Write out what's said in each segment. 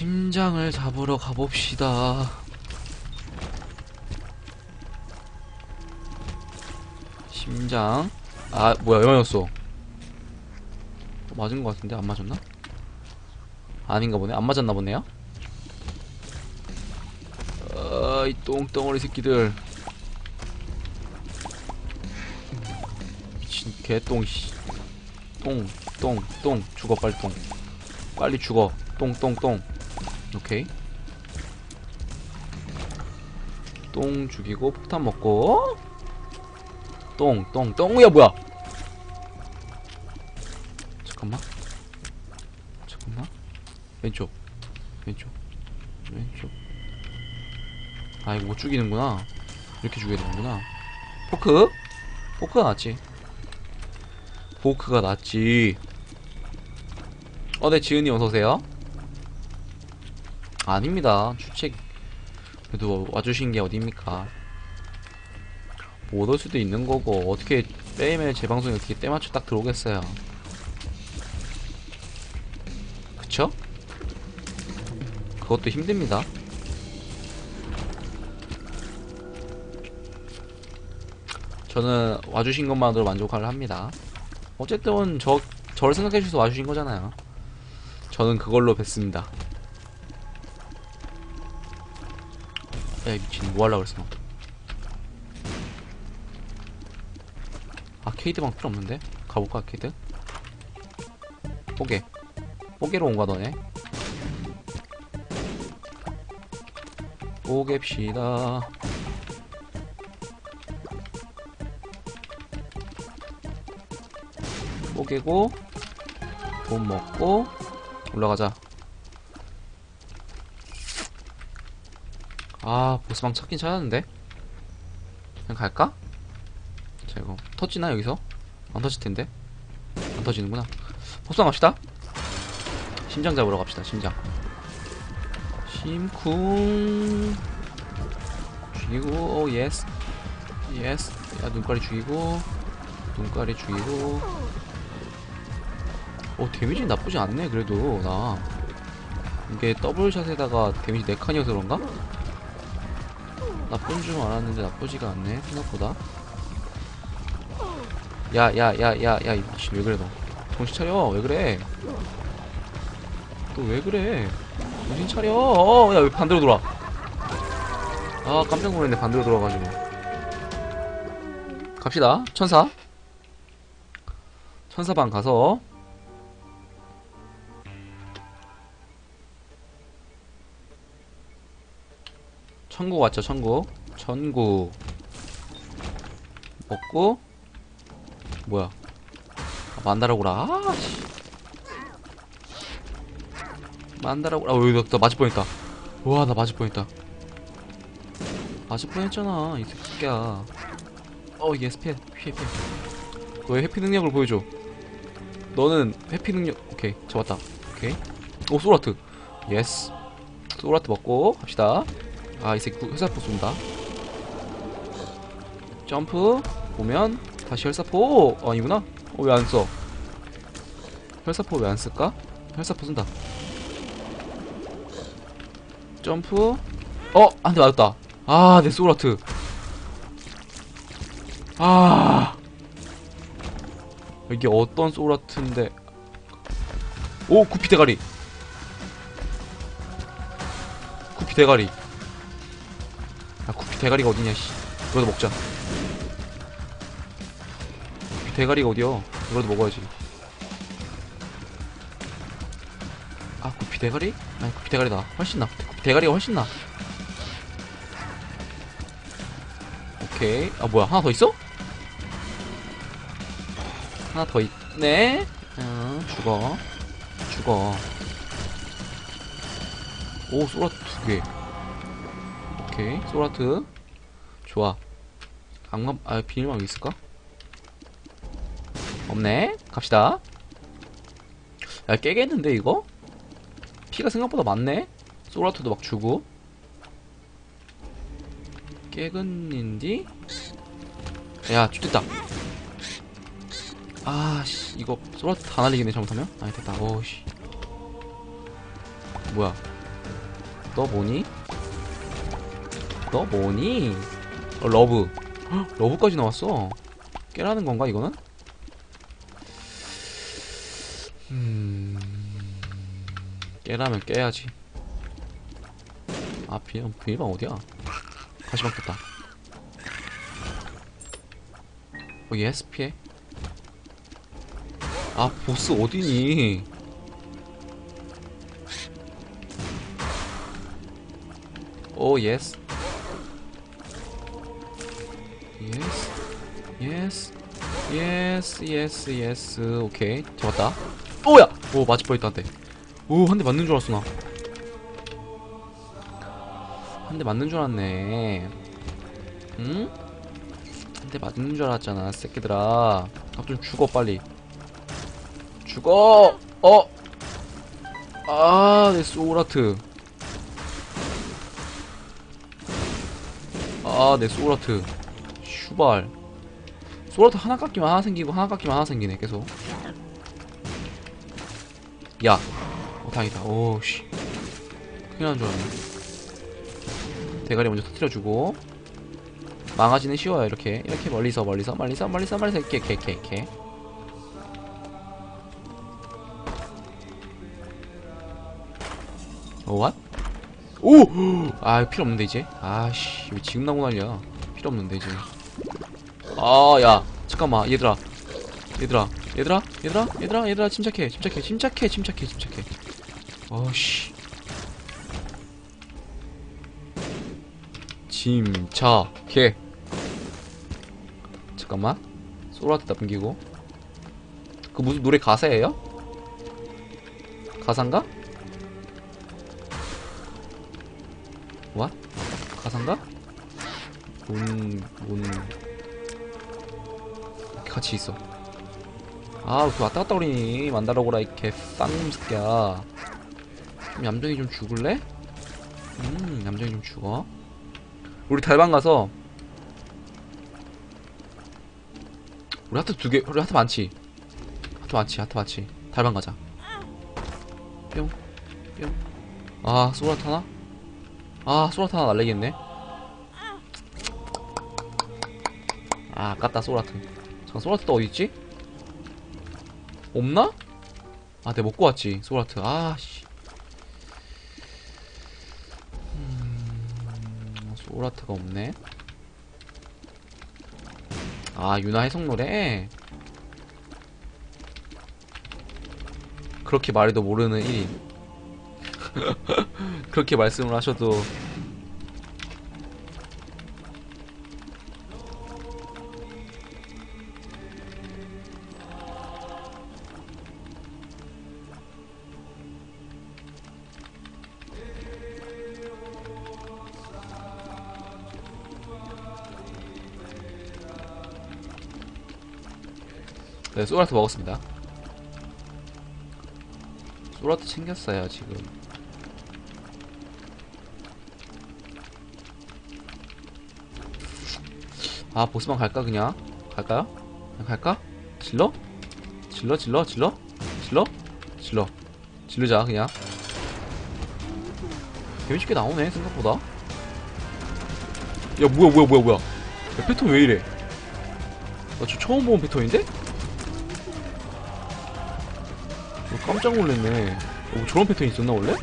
심장을 잡으러 가봅시다. 심장. 아, 뭐야, 영화였어. 맞은 것 같은데? 안 맞았나? 아닌가 보네. 안 맞았나 보네요. 아, 이 똥덩어리 새끼들. 미친 개똥, 씨. 똥, 똥, 똥. 죽어, 빨리 똥. 빨리 죽어. 똥, 똥, 똥. 오케이. 똥 죽이고, 폭탄 먹고. 똥, 똥, 똥. 야, 뭐야? 잠깐만. 잠깐만. 왼쪽. 왼쪽. 왼쪽. 아, 이거 못 죽이는구나. 이렇게 죽여야 되는구나. 포크? 포크가 낫지. 포크가 낫지. 어, 네, 지은이 어서오세요. 아닙니다. 주책. 그래도 와주신 게 어딥니까? 못 올 수도 있는 거고, 어떻게 매일매일 제 방송에 어떻게 때맞춰 딱 들어오겠어요. 그쵸? 그것도 힘듭니다. 저는 와주신 것만으로 만족을 합니다. 어쨌든 저 저를 생각해 주셔서 와주신 거잖아요. 저는 그걸로 뵀습니다. 야 미친 뭐 하려고 그랬어? 아케이드 방 필요 없는데? 가볼까 아케이드? 뽀개. 뽀개로 온가 너네? 뽀갭시다. 뽀개고 돈 먹고 올라가자 아 보스방 찾긴 찾았는데? 그냥 갈까? 자 이거 터지나 여기서? 안 터질 텐데? 안 터지는구나. 보스방 갑시다. 심장 잡으러 갑시다 심장. 심쿵. 죽이고 오 예스. 예스. 야 눈깔이 죽이고 눈깔이 죽이고. 어 데미지 나쁘지 않네 그래도. 나. 이게 더블샷에다가 데미지 4칸이어서 그런가? 나쁜 줄 알았는데 나쁘지가 않네 생각보다. 야 야 야 야야 이 미친 왜 그래 너? 정신 차려. 왜 그래? 너왜 그래? 정신 차려. 어, 야왜 반대로 돌아? 아 깜짝 놀랐네 반대로 돌아가지고. 갑시다. 천사. 천사방 가서 천국 왔죠 천국. 천국. 먹고 뭐야? 아, 만다라고라? 아씨. 만다라고라. 아 여기 나, 나 맞을 뻔했다. 우와 나 맞을 뻔했다. 맞을 뻔했잖아 이 새끼야. 어 예스 피해 피해 너의 회피 능력을 보여줘. 너는 회피 능력 오케이. 잡았다. 오케이. 오 소라트. 예스. 소라트 먹고 갑시다 아, 이 새끼 회사포 쏜다. 점프 보면 다시 혈사포 어, 아니구나. 어, 왜 안 써? 혈사포 왜 안 쓸까? 혈사포 쓴다. 점프. 어, 한 대 맞았다. 아, 내 소라트. 아. 이게 어떤 소라트인데. 오, 구피 대가리. 구피 대가리. 대가리가 어디냐 씨. 이거도 먹자. 대가리가 어디여? 이거도 먹어야지. 아 구피 대가리? 아니 구피 대가리다. 훨씬 나. 구피 대가리가 훨씬 나. 오케이. 아 뭐야? 하나 더 있어? 하나 더 있네? 어, 죽어. 죽어. 오 소라 두개 오케이. 소라트. 좋아. 강감 아 비닐망 있을까? 없네. 갑시다. 야 깨겠는데 이거? 피가 생각보다 많네. 소라트도 막 주고. 깨근인디? 야 죽겠다. 아씨 이거 소라트 다 날리겠네 잘못하면? 아니 됐다. 어우씨. 뭐야? 너 뭐니? 너 뭐니? 어, 러브. 헉, 러브까지 나왔어. 깨라는 건가, 이거는? 음. 깨라면 깨야지. 아, 비밀, 비밀방 어디야? 다시 바뀌었다. 어, 예스, 피해. 아, 보스 어디니? 오, 예스. 예스. 예스, 예스, 예스. 오케이. 잡았다. 오야! 오, 맞을 뻔했다, 한 대. 오, 한 대 맞는 줄 알았어, 나. 한 대 맞는 줄 알았네. 응? 한 대 맞는 줄 알았잖아, 새끼들아. 아, 좀 죽어, 빨리. 죽어! 어! 아, 내 소울아트. 아, 내 소울아트. 슈발. 소울아트 하나 깎이면 하나 생기고, 하나 깎이면 하나 생기네, 계속. 야. 어, 다행이다. 오, 씨. 큰일 난 줄 알았네. 대가리 먼저 터뜨려주고. 망아지는 쉬워요, 이렇게. 이렇게 멀리서, 멀리서, 멀리서, 멀리서, 멀리서, 이렇게, 이렇게, 이렇게, 이렇게. 어, 왓? 오! 아, 필요 없는데, 이제. 아씨, 왜 지금 나고 난리야. 필요 없는데, 이제. 아, 야. 잠깐만, 얘들아. 얘들아. 얘들아? 얘들아? 얘들아? 얘들아, 침착해. 침착해. 침착해. 침착해. 침착해. 어씨. 침착해. 잠깐만. 소라트 남기고. 그 무슨 노래 가사예요? 가사인가? 왓? 가사인가? 문, 문. 같이 있어. 아, 그 왔다 갔다 거리니. 만다라고라, 이렇게 쌍놈 새끼야. 좀 얌전히 좀 죽을래? 음, 얌전히 좀 죽어. 우리 달방 가서. 우리 하트 두 개, 우리 하트 많지? 하트 많지, 하트 많지. 달방 가자. 뿅, 뿅. 아, 소라트 하나? 아, 소라트 하나 날리겠네. 아, 아깝다, 소라트. 잠깐, 소라트 또 어디있지? 없나? 아, 내가 먹고 왔지, 소라트. 아, 씨. 음, 소라트가 없네. 아, 유나 해석 노래? 그렇게 말해도 모르는 1인. 그렇게 말씀을 하셔도 네, 소라트 먹었습니다. 소라트 챙겼어요, 지금. 아, 보스방 갈까, 그냥? 갈까요? 그냥 갈까? 질러? 질러, 질러, 질러? 질러? 질러. 질르자, 그냥. 꽤 나오네, 생각보다. 야, 뭐야, 뭐야, 뭐야, 뭐야. 야, 패턴 왜 이래? 나 저 처음 본 패턴인데? 깜짝 놀랐네. 어, 저런 패턴이 있었나, 원래?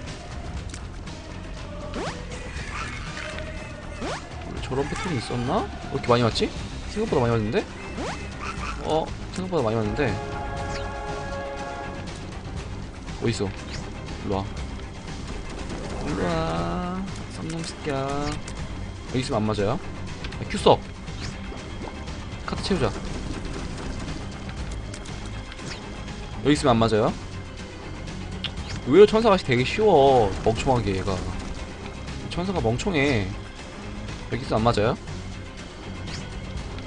저런 패턴이 있었나? 왜 이렇게 많이 왔지? 생각보다 많이 왔는데? 어, 생각보다 많이 왔는데? 어딨어? 일로와. 일로와. 쌍놈 새끼야. 여기 있으면 안 맞아요? 야, 큐 써! 카드 채우자. 여기 있으면 안 맞아요? 의외로 천사가 되게 쉬워. 멍청하게 얘가. 천사가 멍청해. 여기 있으면 안 맞아요?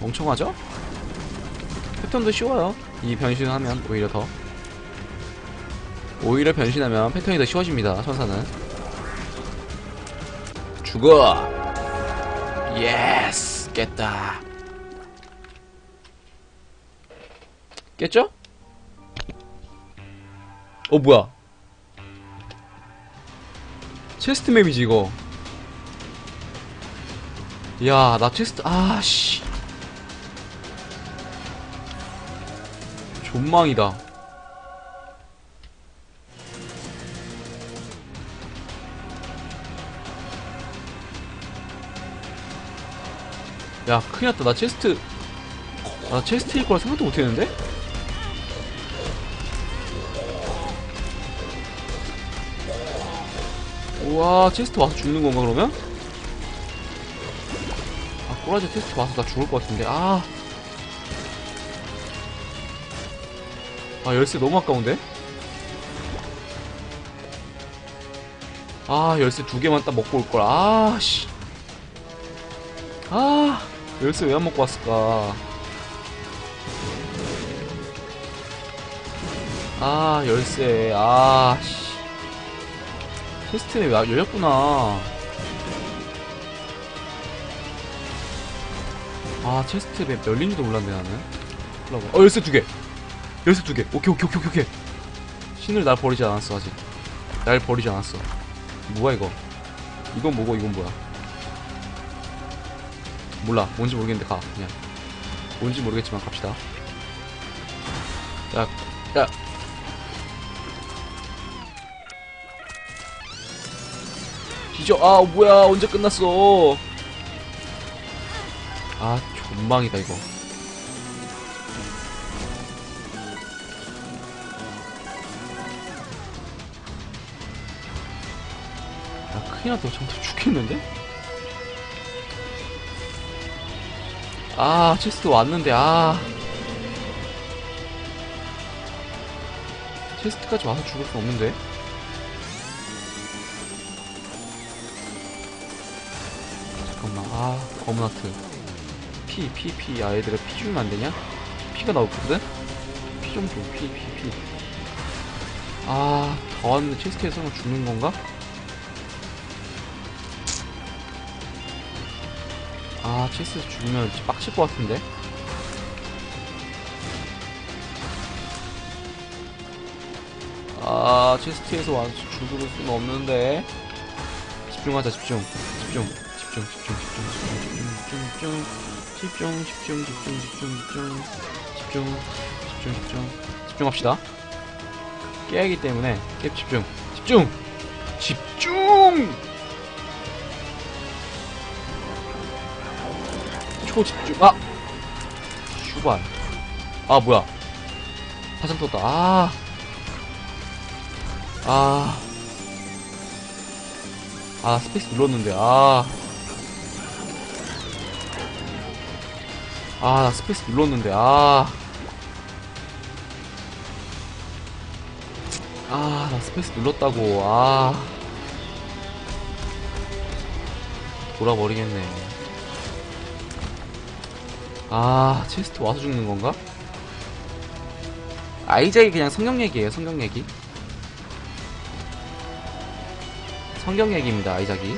멍청하죠? 패턴도 쉬워요. 이 변신을 하면 오히려 더. 오히려 변신하면 패턴이 더 쉬워집니다. 천사는. 죽어! 예스! 깼다. 깼죠? 어 뭐야 체스트 맵이지 이거. 야 나 체스트 아씨. 존망이다. 야 큰일 났다. 나 체스트 나 체스트일 거라 생각도 못했는데? 우와 체스트 와서 죽는 건가 그러면? 아 꼬라지 체스트 와서 나 죽을 것 같은데 아. 아 열쇠 너무 아까운데? 아 열쇠 두 개만 딱 먹고 올걸 아 씨 아 열쇠 왜 안 먹고 왔을까 아 열쇠 아 씨 테스트에 왜 열렸구나. 아 체스트 맵 열린지도 몰랐네 나는. 어 열쇠 두개. 열쇠 두개. 오케이 오케이 오케이 오케이. 신을 날 버리지 않았어 아직. 날 버리지 않았어. 뭐야 이거? 이건 뭐고 이건 뭐야? 몰라. 뭔지 모르겠는데 가 그냥. 뭔지 모르겠지만 갑시다. 야, 야. 뒤져. 아 뭐야. 언제 끝났어? 아 존망이다 이거. 야 큰일 났다. 정말 죽겠는데? 아 체스트 왔는데 아. 체스트까지 와서 죽을 수 없는데 아 검은 하트. 피 피 피. 아 얘들아 피 주면 안 되냐? 피가 나오거든? 피 좀 줘 피 피피. 아더 왔는데 체스트에서는 죽는 건가? 아 체스에서 죽으면 빡칠 것 같은데? 아 체스트에서 와서 죽을 수는 없는데. 집중하자 집중. 집중 집중 집중 집중 집중 집중 집중 집중 집중 집중 집중 집중 집중 집중 집중합시다 깨야기 때문에 깨 집중 집중 집중 초집중 아 슈발 아 뭐야 파장 떴다 아 아. 아, 스페이스 눌렀는데, 아. 아, 나 스페이스 눌렀는데, 아. 아, 나 스페이스 눌렀다고, 아. 돌아버리겠네. 아, 체스트 와서 죽는 건가? 아이작이 그냥 성경 얘기예요, 성경 얘기. 성경 얘기입니다, 아이작이.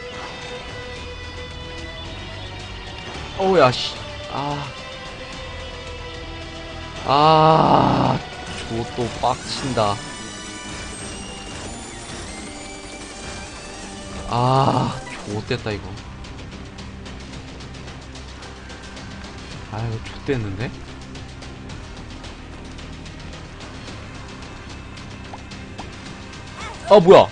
어우야, 씨. 아. 아, 저또 빡친다. 아, 좋됐다, 이거. 아유, 좋됐는데? 아, 뭐야? 야,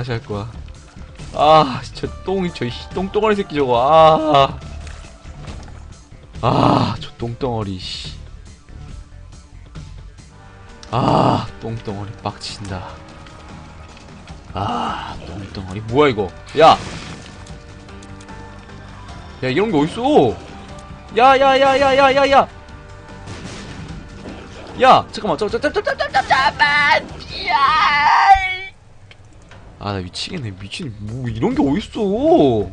다시 할 거야. 아, 저 똥이, 저 씨, 똥똥아리 새끼 저거, 아. 아, 저 똥덩어리, 씨. 아, 똥덩어리 빡친다. 아, 똥덩어리. 뭐야, 이거? 야! 야, 이런 게 어딨어? 야, 야, 야, 야, 야, 야, 야! 야! 잠깐만, 저, 저, 잠깐만! 야! 아, 나 미치겠네. 미친, 뭐, 이런 게 어딨어?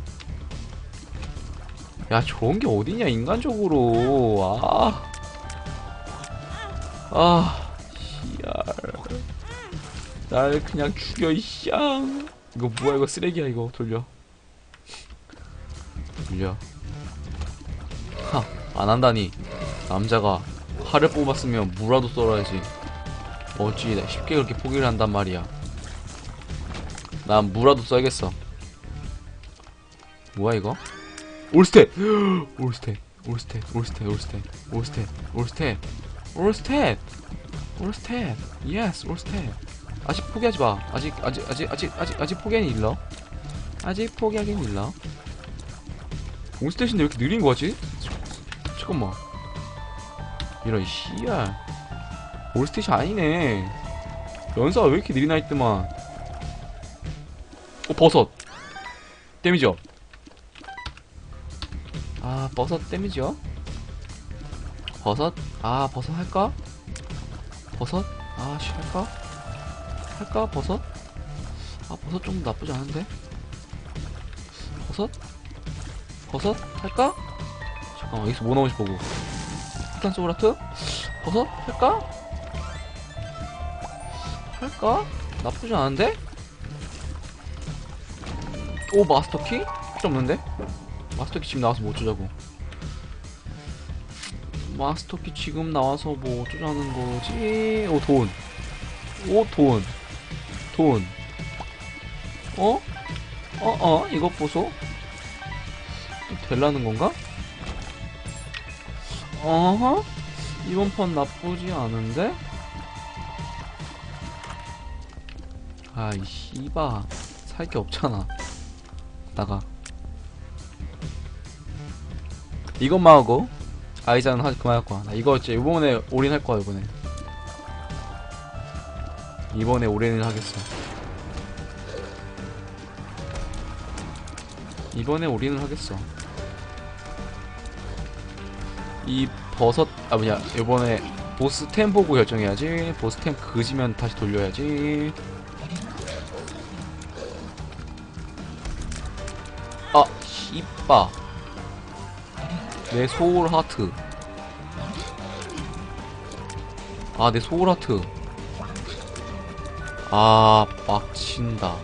야, 저런 게 어디냐, 인간적으로. 아. 아, 씨알. 날 그냥 죽여, 이 쌍. 이거 뭐야, 이거 쓰레기야, 이거. 돌려. 돌려. 하, 안 한다니. 남자가 활을 뽑았으면 무라도 썰어야지. 어찌 나 쉽게 그렇게 포기를 한단 말이야. 난 무라도 써야겠어. 뭐야, 이거? 올스텝! 올스텝, 올스텝, 올스텝, 올스텝, 올스텝, 올스텝, 올스텝, 올스텝, 예스, 올스텝. 아직 포기하지 마. 아직, 아직, 아직, 아직, 아직, 아직 포기하긴 일러. 아직 포기하긴 일러. 올스탯인데 왜 이렇게 느린 거지? 잠깐만. 이런 씨야. 올스탯이 아니네. 연사가 왜 이렇게 느리나 했더만. 어, 버섯. 데미지업. 아 버섯 데미지요? 버섯? 아 버섯 할까? 버섯? 아 씨 할까? 할까 버섯? 아 버섯 좀 나쁘지 않은데? 버섯? 버섯? 할까? 잠깐만 여기서 뭐 나오지 보고 폭탄 소브라트? 버섯? 할까? 할까? 나쁘지 않은데? 오 마스터키? 필요 없는데? 마스터키 지금 나와서 뭐 어쩌자고 마스터키 지금 나와서 뭐 어쩌자는 거지 오 돈. 오 돈. 돈. 어? 어, 어, 이것 보소. 또 될라는 건가? 어허? 이번 판 나쁘지 않은데? 아이, 씨바. 살 게 없잖아. 나가. 이것만 하고 아이자는 하 그만할 거야. 나 이거 이제 이번에 올인할 거야 이번에. 이번에 올인을 하겠어. 이번에 올인을 하겠어. 이 버섯 아 뭐냐 이번에 보스 템 보고 결정해야지. 보스 템 그지면 다시 돌려야지. 씨바. 내 소울 하트. 아, 내 소울 하트. 아, 빡친다.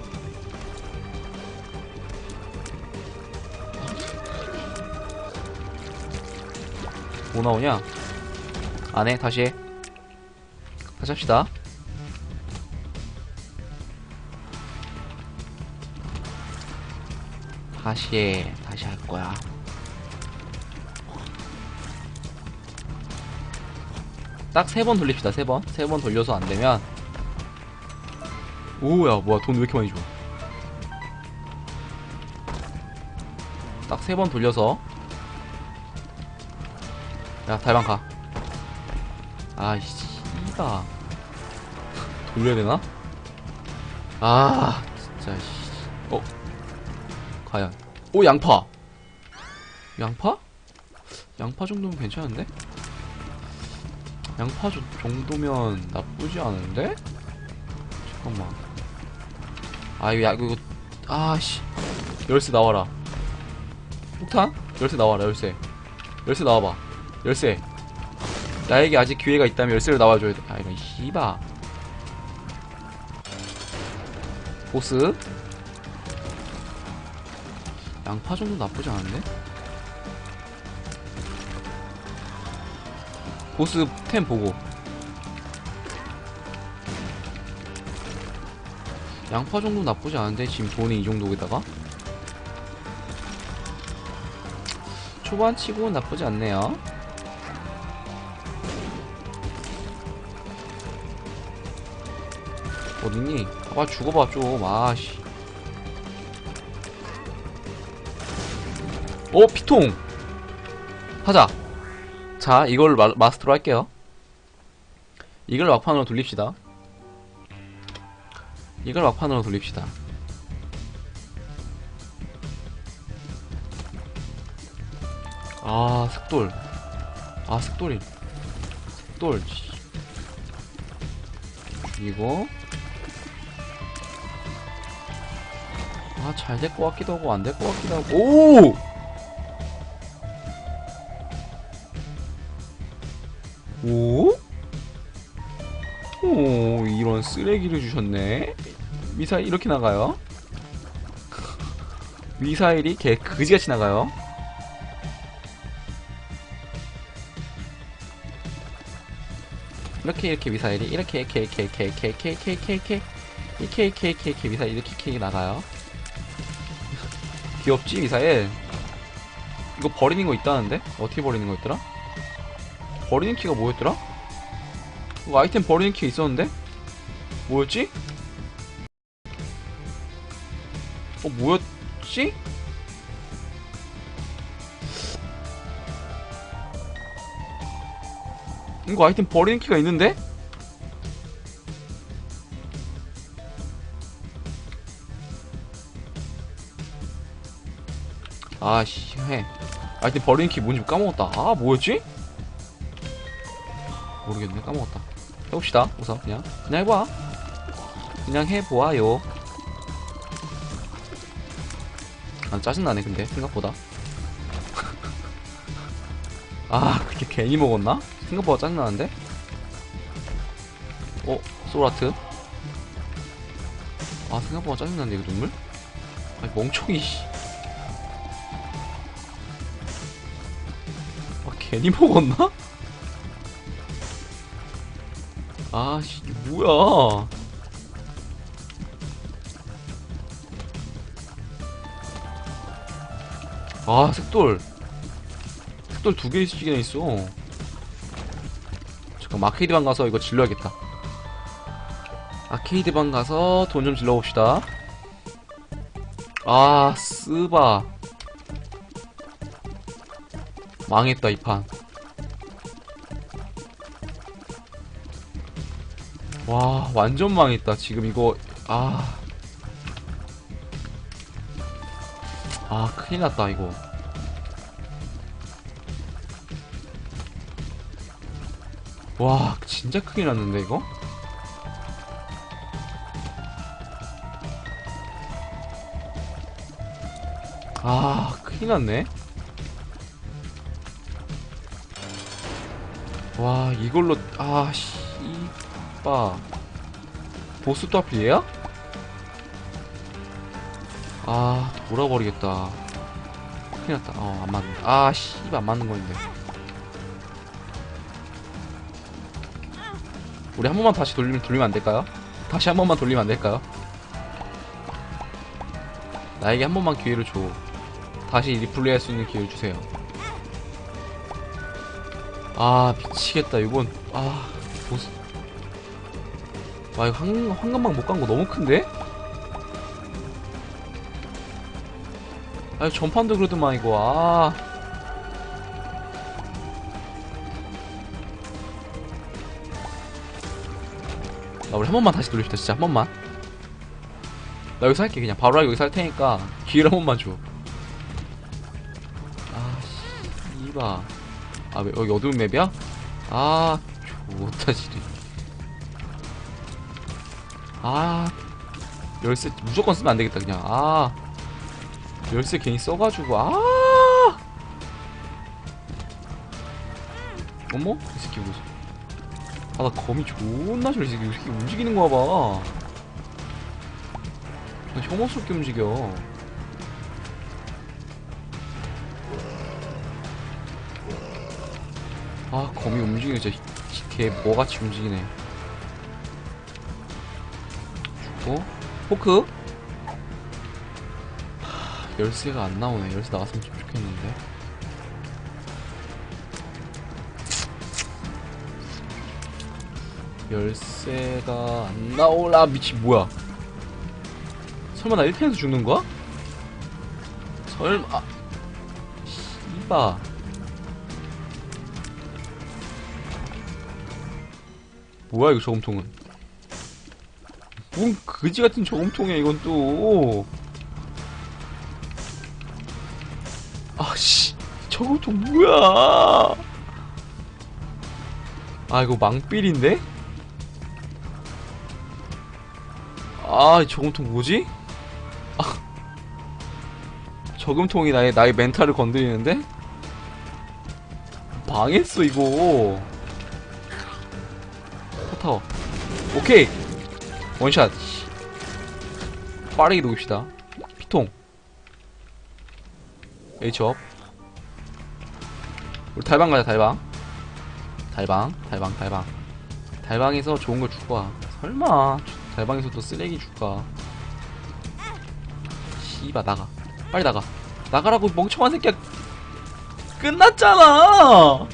뭐 나오냐? 안 해, 다시 해. 다시 합시다. 다시 해, 다시 할 거야. 딱 세 번 돌립시다 세 번. 세 번 돌려서 안 되면. 오야 뭐야 돈 왜 이렇게 많이 줘? 딱 세 번 돌려서. 야 달방 가. 아이씨 이가 돌려야 되나? 아 진짜 씨. 어 과연 오 양파 양파? 양파 정도면 괜찮은데? 양파 조- 정도면 나쁘지 않은데? 잠깐만. 아, 이거, 야, 이거, 아씨. 열쇠 나와라. 폭탄? 열쇠 나와라, 열쇠. 열쇠 나와봐. 열쇠. 나에게 아직 기회가 있다면 열쇠를 나와줘야 돼. 아, 이런, 씨바. 보스. 양파 정도 나쁘지 않은데? 보스 템 보고. 양파 정도 나쁘지 않은데 지금 돈이 이 정도에다가? 초반치고 나쁘지 않네요. 어딨니? 가봐 죽어봐 좀. 아씨 어 피통 하자 자, 이걸 마, 마스터로 할게요. 이걸 막판으로 돌립시다. 이걸 막판으로 돌립시다. 아, 슥돌. 아. 슥돌. 씨. 죽이고. 아, 잘 될 것 같기도 하고, 안 될 것 같기도 하고. 오! 오? 쓰레기를 주셨네. 미사일 이렇게 나가요? 미사일이 개 그지같이 나가요. 이렇게 이렇게 미사일이 이렇게 이렇게 이렇게 이렇게 이렇게 이렇게 이렇게 이렇게 이렇게 이렇게 이렇게 이렇게 미사일 이렇게 이렇게 나가요. 귀엽지 미사일? 이거 버리는 거 있다는데? 어떻게 버리는 거 있더라? 버리는 키가 뭐였더라? 아이템 버리는 키 있었는데? 뭐였지? 어 뭐였지? 이거 아이템 버리는 키가 있는데? 아씨 해 아이템 버리는 키 뭔지 까먹었다 아 뭐였지? 모르겠네 까먹었다 해봅시다 우선 그냥 그냥 해봐 그냥 해보아요 아 짜증나네 근데 생각보다 아 그렇게 괜히 먹었나? 생각보다 짜증나는데? 어? 소라트? 아 생각보다 짜증나네 이거 눈물? 아니 멍청이 씨. 아 괜히 먹었나? 아씨 이게 뭐야 아 색돌. 색돌 두 개씩이나 있어. 잠깐 아케이드방 가서 이거 질러야겠다. 아케이드방 가서 돈 좀 질러봅시다. 아 쓰바. 망했다 이판. 와 완전 망했다. 지금 이거 아. 아 큰일났다 이거. 와 진짜 큰일 났는데 이거? 아 큰일 났네. 와 이걸로 아 씨바. 보스도 하필 얘야? 아 돌아버리겠다. 큰일났다. 어 안 맞는다 아 씨발 안 맞는 거인데. 우리 한 번만 다시 돌리면 돌리면 안 될까요? 다시 한 번만 돌리면 안 될까요? 나에게 한 번만 기회를 줘. 다시 리플레이 할 수 있는 기회를 주세요. 아 미치겠다. 이건 아 보스. 아 이거 한, 황금방 못 간 거 너무 큰데? 아 전판도 그러더만 이거 아. 나 우리 한 번만 다시 돌립시다 진짜. 한 번만. 나 여기서 할게 그냥. 바로 여기서 할 테니까. 기회를 한 번만 줘 아 씨바 아 왜, 여기 어두운 맵이야? 아 좋다 지리. 아. 열쇠 무조건 쓰면 안 되겠다 그냥. 아 열쇠 괜히 써가지고 아! 어머? 이 새끼 뭐지? 아나 거미 존나 싫어 이 새끼 이 새끼 움직이는 거 봐봐. 나 혐오스럽게 움직여. 아 거미 움직이는 진짜 개 뭐같이 움직이네. 죽고 포크? 하, 열쇠가 안 나오네. 열쇠 나왔으면 좋겠는데. 열쇠가 안 나오라 아, 미치 뭐야? 설마 나 1편에서 죽는 거야? 설마 씨바 뭐야 이거 저금통은 뭔 그지 같은 저금통이야 이건 또 저금통 뭐야? 아 이거 망삘인데? 아이 저금통 뭐지? 아 저금통이 나의 나의 멘탈을 건드리는데? 망했어 이거. 포타워. 오케이. 원샷. 빠르게 녹입시다. 피통. H업 우리 달방 가자 달방. 달방 달방 달방. 달방에서 좋은 걸 줄까? 설마. 달방에서도 쓰레기 줄까? 씨바 나가. 빨리 나가. 나가라고 멍청한 새끼야. 끝났잖아!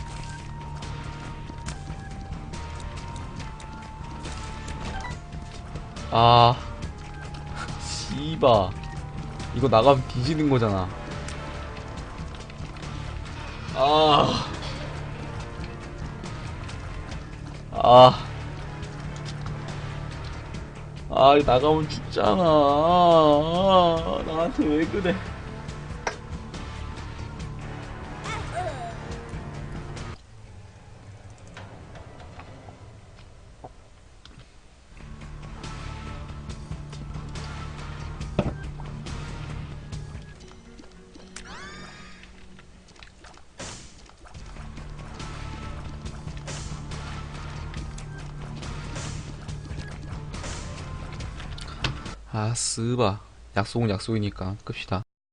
아. 씨바. 이거 나가면 뒤지는 거잖아 아 아. 아, 나가면 죽잖아. 아, 나한테 왜 그래. 쓰바. 약속은 약속이니까 끕시다.